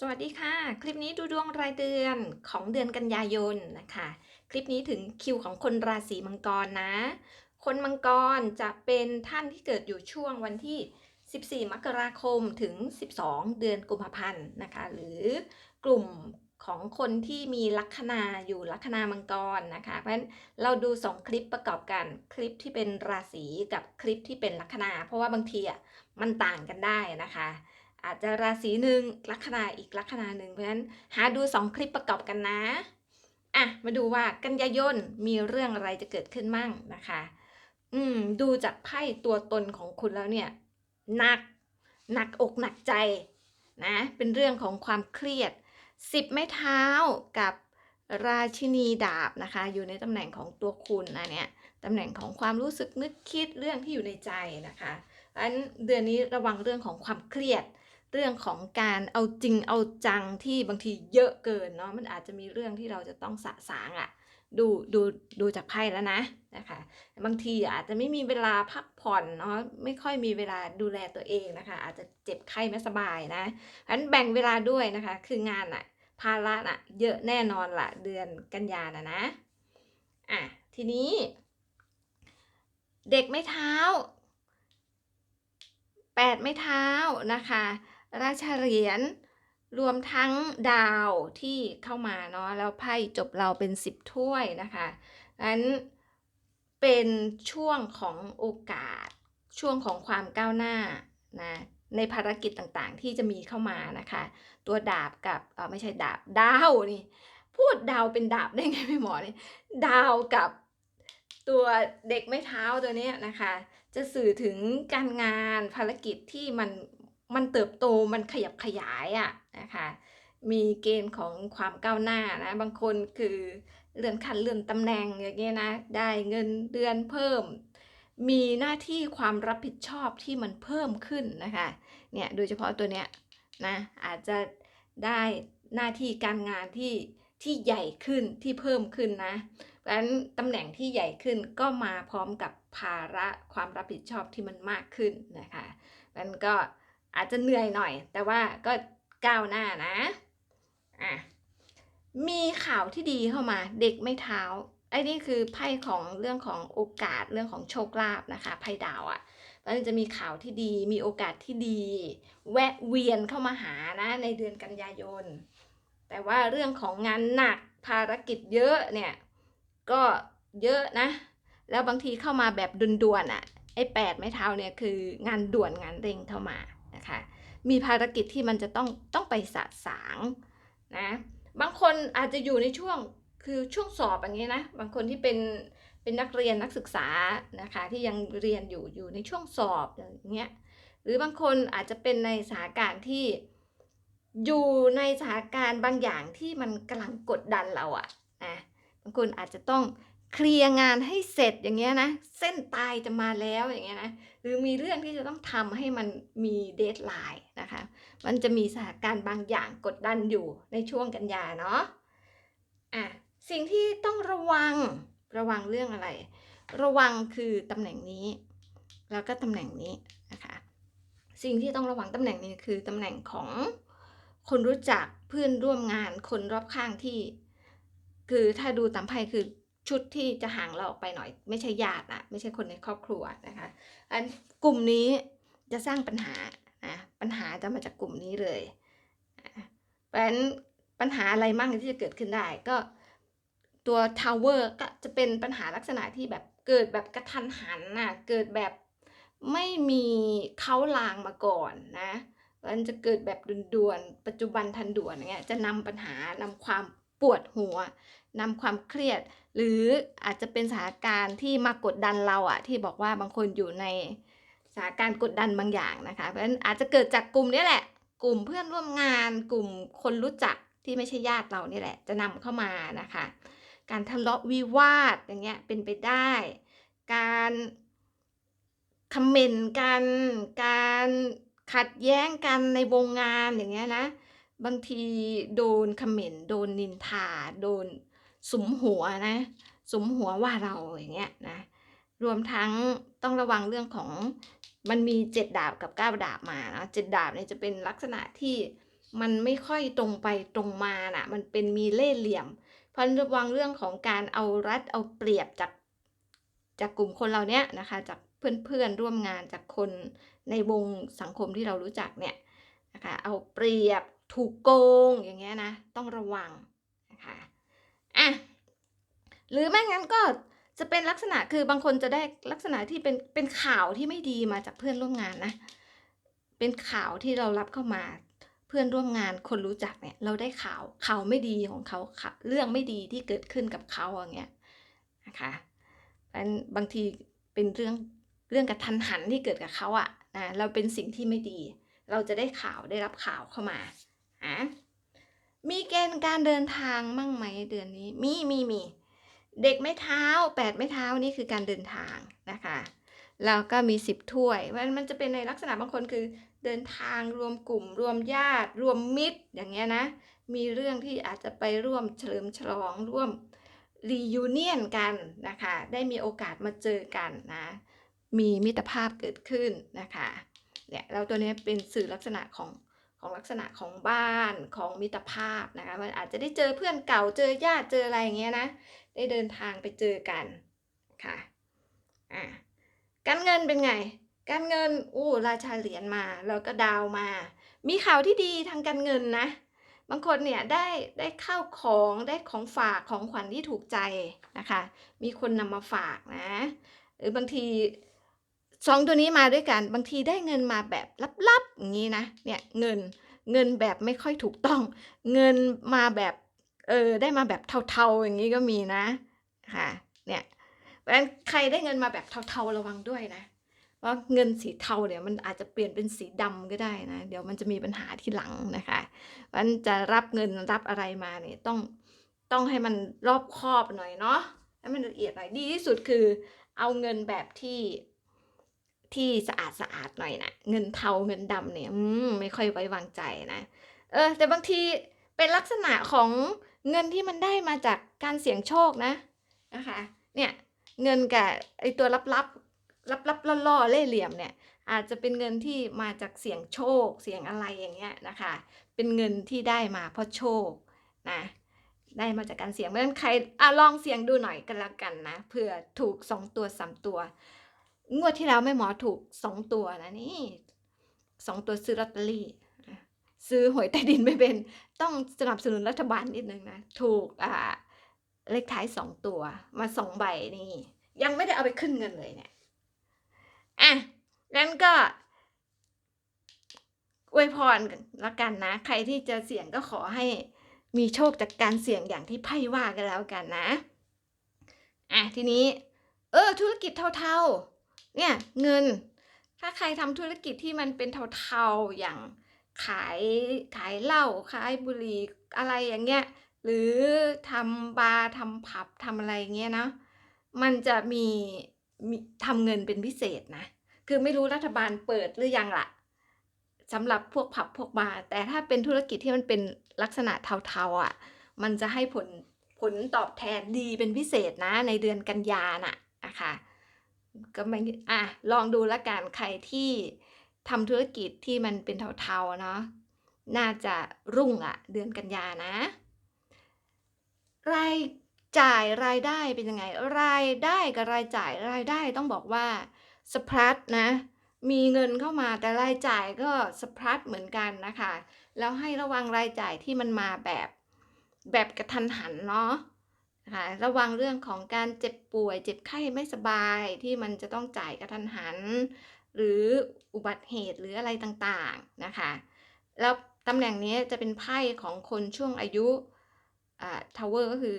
สวัสดีค่ะ คลิปนี้ดูดวงรายเดือนของเดือนกันยายนนะคะ คลิปนี้ถึงคิวของคนราศีมังกรนะ คนมังกรจะเป็นท่านที่เกิดอยู่ช่วงวันที่ 14 มกราคมถึง 12 เดือนกุมภาพันธ์นะคะ หรือกลุ่มของคนที่มีลัคนาอยู่ลัคนามังกรนะคะ เพราะฉะนั้นเราดู 2 คลิปประกอบกันคลิปที่เป็นราศีกับคลิปที่เป็นลัคนา เพราะว่าบางทีอะมันต่างกันได้นะคะ อาจจะราศีหนึ่งลัคนาอีกลัคนาหนึ่งเพราะฉะนั้นหาดู 2 คลิปประกอบกันนะอะมาดูว่ากันยายนมีเรื่องอะไรจะเกิดขึ้นมั่งนะคะ อืมดูจากไพ่ตัวตนของคุณแล้วเนี่ยหนักหนักอกหนักใจนะเป็นเรื่องของความเครียดสิบไม้เท้ากับราชินีดาบนะคะ อยู่ในตำแหน่งของตัวคุณนะเนี่ยตำแหน่งของความรู้สึกนึกคิดเรื่องที่อยู่ในใจนะคะเพราะฉะนั้นเดือนนี้ระวังเรื่องของความเครียด เรื่องของการเอาจริงเอาจังที่บางทีเยอะเกินเนาะมันอาจจะมีเรื่องที่เราจะต้องสะสางอะ่ะดูดูดูจากไพ่แล้วนะนะคะบางทีอาจจะไม่มีเวลาพักผ่อนเนาะไม่ค่อยมีเวลาดูแลตัวเองนะคะ อาจจะเจ็บไข้ไม่สบายนะเพราะฉะนั้นแบ่งเวลาด้วยนะคะ คืองานอะภาระอะเยอะแน่นอนละเดือนกันยานะนะอะทีนี้ เด็กไม่เท้าแปดไม่เท้านะคะ ราชเหรียญรวมทั้งดาวที่เข้ามาเนาะแล้วไพ่จบเราเป็นสิบถ้วยนะคะนั้นเป็นช่วงของโอกาส ช่วงของความก้าวหน้านะในภารกิจต่างๆที่จะมีเข้ามานะคะ ตัวดาบกับเออไม่ใช่ดาบดาวนี่พูดดาวเป็นดาบได้ไงไม่หมอเนี่ยดาวกับตัวเด็กไม่เท้าตัวนี้นะคะ จะสื่อถึงการงานภารกิจที่มัน มันเติบโตมันขยับขยายอะนะคะมีเกณฑ์ของความก้าวหน้านะบางคนคือเลื่อนขั้นเลื่อนตำแหน่งอย่างเงี้ยนะได้เงินเดือนเพิ่ม มีหน้าที่ความรับผิดชอบที่มันเพิ่มขึ้นนะคะเนี่ยโดยเฉพาะตัวเนี้ยนะอาจจะได้หน้าที่การงานที่ที่ใหญ่ขึ้นที่เพิ่มขึ้นนะเพราะฉะนั้นตำแหน่งที่ใหญ่ขึ้นก็มาพร้อมกับภาระความรับผิดชอบที่มันมากขึ้นนะคะมันก็ อาจจะเหนื่อยหน่อย แต่ว่าก็ก้าวหน้านะอะมีข่าวที่ดีเข้ามาเด็กไม่เท้าไอ้นี่คือไพ่ของเรื่องของโอกาสเรื่องของโชคลาภนะคะไพ่ดาวอะ่ะมันจะมีข่าวที่ดีมีโอกาสที่ดี แวะเวียนเข้ามาหานะในเดือนกันยายน แต่ว่าเรื่องของงานหนักภารกิจเยอะเนี่ยก็เยอะนะ แล้วบางทีเข้ามาแบบด่วนๆอะไอ้แปดไม้เท้าเนี่ยคืองานด่วนงานเร่งเข้ามา นะคะ มีภารกิจที่มันจะต้องต้องไปสะสางนะ บางคนอาจจะอยู่ในช่วงคือช่วงสอบอย่างนี้นะ บางคนที่เป็นเป็นนักเรียนนักศึกษานะคะที่ยังเรียนอยู่อยู่ในช่วงสอบอย่างเงี้ย หรือบางคนอาจจะเป็นในสถานการณ์ที่อยู่ในสถานการณ์บางอย่างที่มันกำลังกดดันเราอะนะบางคนอาจจะต้อง เคลียร์งานให้เสร็จอย่างเงี้ยนะ เส้นตายจะมาแล้วอย่างเงี้ยนะ หรือมีเรื่องที่จะต้องทำให้มันมีเดทไลน์นะคะ มันจะมีสถานการณ์บางอย่างกดดันอยู่ในช่วงกันยาเนาะอะสิ่งที่ต้องระวังระวังเรื่องอะไร ระวังคือตำแหน่งนี้ แล้วก็ตำแหน่งนี้นะคะ สิ่งที่ต้องระวังตำแหน่งนี้คือตำแหน่งของคนรู้จักเพื่อนร่วมงานคนรอบข้างที่ คือถ้าดูตามไพ่คือ ชุดที่จะห่างเราออกไปหน่อย ไม่ใช่ญาติอะไม่ใช่คนในครอบครัวนะคะอันกลุ่มนี้จะสร้างปัญหานะปัญหาจะมาจากกลุ่มนี้เลยเพราะฉะนั้นปัญหาอะไรมั่งที่จะเกิดขึ้นได้ก็ตัวทาวเวอร์ก็จะเป็นปัญหาลักษณะที่แบบเกิดแบบกระทันหันน่ะเกิดแบบไม่มีเขาลางมาก่อนนะมันจะเกิดแบบด่วนๆปัจจุบันทันด่วนอย่างเงี้ยจะนำปัญหานำความ ปวดหัวนำความเครียด หรืออาจจะเป็นสถานการณ์ที่มากดดันเราอะที่บอกว่าบางคนอยู่ในสถานการณ์กดดันบางอย่างนะคะเพราะฉะนั้นอาจจะเกิดจากกลุ่มนี้แหละ กลุ่มเพื่อนร่วมงาน กลุ่มคนรู้จักที่ไม่ใช่ญาติเรานี่แหละ จะนำเข้ามานะคะ การทะเลาะวิวาทอย่างเงี้ยเป็นไปได้ การคอมเมนต์กัน การขัดแย้งกันในวงงานอย่างเงี้ยนะ บางทีโดนคอมเมนต์โดนนินทา โดนสุมหัวนะสุมหัวว่าเราอย่างเงี้ยนะ รวมทั้งต้องระวังเรื่องของมันมีเจ็ดดาบกับเก้าดาบมานะเจ็ดดาบเนี่ยจะเป็นลักษณะที่มันไม่ค่อยตรงไปตรงมาน่ะ มันเป็นมีเล่ห์เหลี่ยม เพราะระวังเรื่องของการเอารัดเอาเปรียบจากจากกลุ่มคนเราเนี้ยนะคะ จากเพื่อนๆร่วมงานจากคนในวงสังคมที่เรารู้จักเนี่ยนะคะ เอาเปรียบ ถูกโกงอย่างเงี้ยนะ ต้องระวังนะคะอะหรือไม่งั้นก็จะเป็นลักษณะคือบางคนจะได้ลักษณะที่เป็นเป็นข่าวที่ไม่ดีมาจากเพื่อนร่วมงานนะ เป็นข่าวที่เรารับเข้ามาเพื่อนร่วมงานคนรู้จักเนี่ย เราได้ข่าวข่าวไม่ดีของเขาค่ะเรื่องไม่ดีที่เกิดขึ้นกับเขาอย่างเงี้ยนะคะอันบางทีเป็นเรื่องเรื่องกระทันหันที่เกิดกับเขาอะนะเราเป็นสิ่งที่ไม่ดี เราจะได้ข่าวได้รับข่าวเข้ามา มีเกณฑ์การเดินทางมั่งไหมเดือนนี้ มีมีมี เด็กไม่เท้าแปดไม่เท้านี่คือการเดินทางนะคะ แล้วก็มีสิบถ้วยมันมันจะเป็นในลักษณะบางคนคือเดินทางรวมกลุ่ม รวมญาติ รวมมิตรอย่างเงี้ยนะ มีเรื่องที่อาจจะไปร่วมเฉลิมฉลองร่วมรียูเนียนกันนะคะ ได้มีโอกาสมาเจอกันนะ มีมิตรภาพเกิดขึ้นนะคะเนี่ยแล้วตัวนี้เป็นสื่อลักษณะของ ของลักษณะของบ้านของมิตรภาพนะคะมันอาจจะได้เจอเพื่อนเก่าเจอญาติเจออะไรอย่างเงี้ยนะได้เดินทางไปเจอกันค่ะอ่าการเงินเป็นไง การเงินอู้ราชาเหรียญมาแล้วก็ดาวมา มีข่าวที่ดีทางการเงินนะ บางคนเนี่ยได้ได้ข้าวของได้ของฝากของขวัญที่ถูกใจนะคะ มีคนนำมาฝากนะ หรือบางที สองตัวนี้มาด้วยกัน บางทีได้เงินมาแบบลับๆอย่างนี้นะเนี่ยเงินเงินแบบไม่ค่อยถูกต้อง เงินมาแบบเออได้มาแบบเทาๆอย่างนี้ก็มีนะค่ะเนี่ยเพราะฉะนั้นใครได้เงินมาแบบเทาๆระวังด้วยนะเพราะเงินสีเทาเนี่ยมันอาจจะเปลี่ยนเป็นสีดำก็ได้นะ เดี๋ยวมันจะมีปัญหาที่หลังนะคะมันจะรับเงินรับอะไรมาเนี่ยต้องต้องให้มันรอบคอบหน่อยเนาะให้มันละเอียดหน่อยดีที่สุดคือเอาเงินแบบที่ ที่สะอาดสะอาดหน่อยนะเงินเทาเงินดำเนี่ยมไม่ค่อยไว้วางใจนะ เออ แต่บางทีเป็นลักษณะของเงินที่มันได้มาจากการเสี่ยงโชคนะนะคะ เนี่ยเงินกับไอตัวลับๆลับๆล่อๆเล่เหลี่ยมเนี่ย อาจจะเป็นเงินที่มาจากเสี่ยงโชค เสี่ยงอะไรอย่างเงี้ยนะคะ เป็นเงินที่ได้มาเพราะโชคนะได้มาจากการเสี่ยงเพราะฉะนั้นใครอะลองเสี่ยงดูหน่อยกันล้วกันนะเผื่อถูกสองตัวสามตัว งวดที่แล้วแม่หมอถูกสองตัวนะนี่สองตัวซื้อลอตเตอรี่ซื้อหวยใต้ดินไม่เป็น ต้องสนับสนุนรัฐบาลนิดนึงนะ ถูกอ่าเลขท้ายสองตัว มาสองใบนี่ ยังไม่ได้เอาไปขึ้นเงินเลยเนี่ยอะงั้นก็อวยพรละกันนะ ใครที่จะเสี่ยงก็ขอให้มีโชคจากการเสี่ยงอย่างที่ไพ่ว่ากันแล้วกันนะ อะทีนี้ เออ ธุรกิจเทาๆ เนี่ยเงิน ถ้าใครทำธุรกิจที่มันเป็นเทาๆอย่างขายขายเหล้าขายบุหรี่อะไรอย่างเงี้ยหรือทำบาร์ทำผับทำอะไรเงี้ยนะมันจะมีมีทำเงินเป็นพิเศษนะ คือไม่รู้รัฐบาลเปิดหรือยังล่ะสำหรับพวกผับพวกบาร์แต่ถ้าเป็นธุรกิจที่มันเป็นลักษณะเทาๆอะ มันจะให้ผลผลตอบแทนดีเป็นพิเศษนะในเดือนกันยาน่ะนะคะ ก็ไม่อะลองดูละกันใครที่ทำธุรกิจที่มันเป็นเทาๆเนาะน่าจะรุ่งอะเดือนกันยานะ รายจ่ายรายได้เป็นยังไง รายได้กับรายจ่ายรายได้ต้องบอกว่าสะพรัดนะ มีเงินเข้ามาแต่รายจ่ายก็สะพรัดเหมือนกันนะคะ แล้วให้ระวังรายจ่ายที่มันมาแบบแบบกระทันหันเนาะ นะคะระวังเรื่องของการเจ็บป่วย เจ็บไข้ไม่สบายที่มันจะต้องจ่ายกระทันหัน หรืออุบัติเหตุหรืออะไรต่างๆนะคะ แล้วตำแหน่งนี้จะเป็นไพ่ของคนช่วงอายุอ่าทาวเวอร์ก็คือ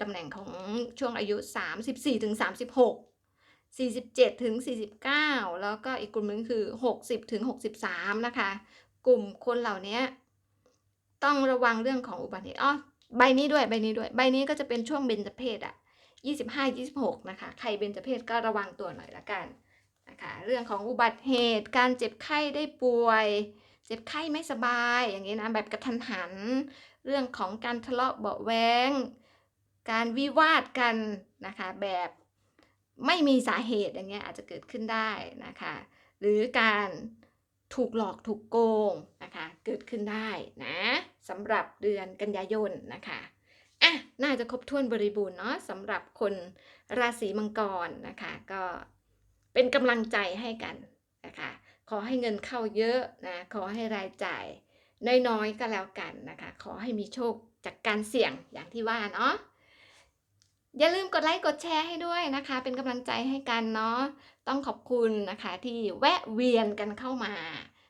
ตำแหน่งของช่วงอายุ 34ถึง36 47ถึง49 แล้วก็อีกกลุ่มหนึงคือ 60ถึง63 นะคะ กลุ่มคนเหล่านี้ต้องระวังเรื่องของอุบัติเหตุอ๋อ ใบนี้ด้วยใบนี้ด้วย ใบนี้ก็จะเป็นช่วงเบญจเพศอะ25 26นะคะ ใครเบญจเพศก็ระวังตัวหน่อยละกันนะคะ เรื่องของอุบัติเหตุ การเจ็บไข้ได้ป่วย เจ็บไข้ไม่สบาย อย่างนี้นะ แบบกระทันหัน เรื่องของการทะเลาะเบาแวงการวิวาทกันนะคะ แบบไม่มีสาเหตุอย่างเงี้ยอาจจะเกิดขึ้นได้นะคะ หรือการ ถูกหลอกถูกโกงนะคะเกิดขึ้นได้นะสำหรับเดือนกันยายนนะคะอะน่าจะครบถ้วนบริบูรณ์เนาะสำหรับคนราศีมังกรนะคะ ก็เป็นกำลังใจให้กันนะคะขอให้เงินเข้าเยอะนะขอให้รายจ่ายน้อยๆก็แล้วกันนะคะ ขอให้มีโชคจากการเสี่ยงอย่างที่ว่าเนาะอย่าลืมกดไลค์กดแชร์ให้ด้วยนะคะ เป็นกำลังใจให้กันเนาะ ต้องขอบคุณนะคะที่แวะเวียนกันเข้ามา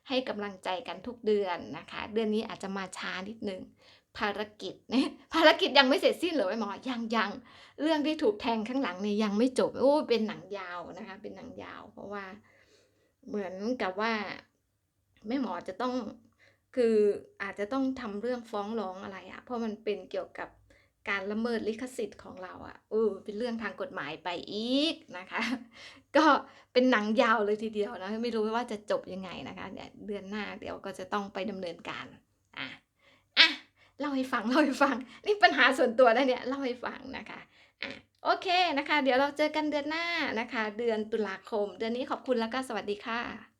ให้กำลังใจกันทุกเดือนนะคะ เดือนนี้อาจจะมาช้านิดนึงภารกิจเนี่ยภารกิจยังไม่เสร็จสิ้นเลยหมอยังยังเรื่องที่ถูกแทงข้างหลังเนี่ยยังไม่จบโอ้เป็นหนังยาวนะคะ เป็นหนังยาว เพราะว่าเหมือนกับว่าแม่หมอจะต้องคืออาจจะต้องทำเรื่องฟ้องร้องอะไรอะเพราะมันเป็นเกี่ยวกับ การละเมิดลิขสิทธิ์ของเราอะเออเป็นเรื่องทางกฎหมายไปอีกนะคะ ก็เป็นหนังยาวเลยทีเดียวนะไม่รู้ว่าจะจบยังไงนะคะเนี่ยเดือนหน้าเดี๋ยวก็จะต้องไปดำเนินการอะอะเล่าให้ฟังเล่าให้ฟังนี่ปัญหาส่วนตัวนะเนี่ยเล่าให้ฟังนะคะอะโอเคนะคะ เดี๋ยวเราเจอกันเดือนหน้านะคะ เดือนตุลาคม เดือนนี้ขอบคุณแล้วก็สวัสดีค่ะ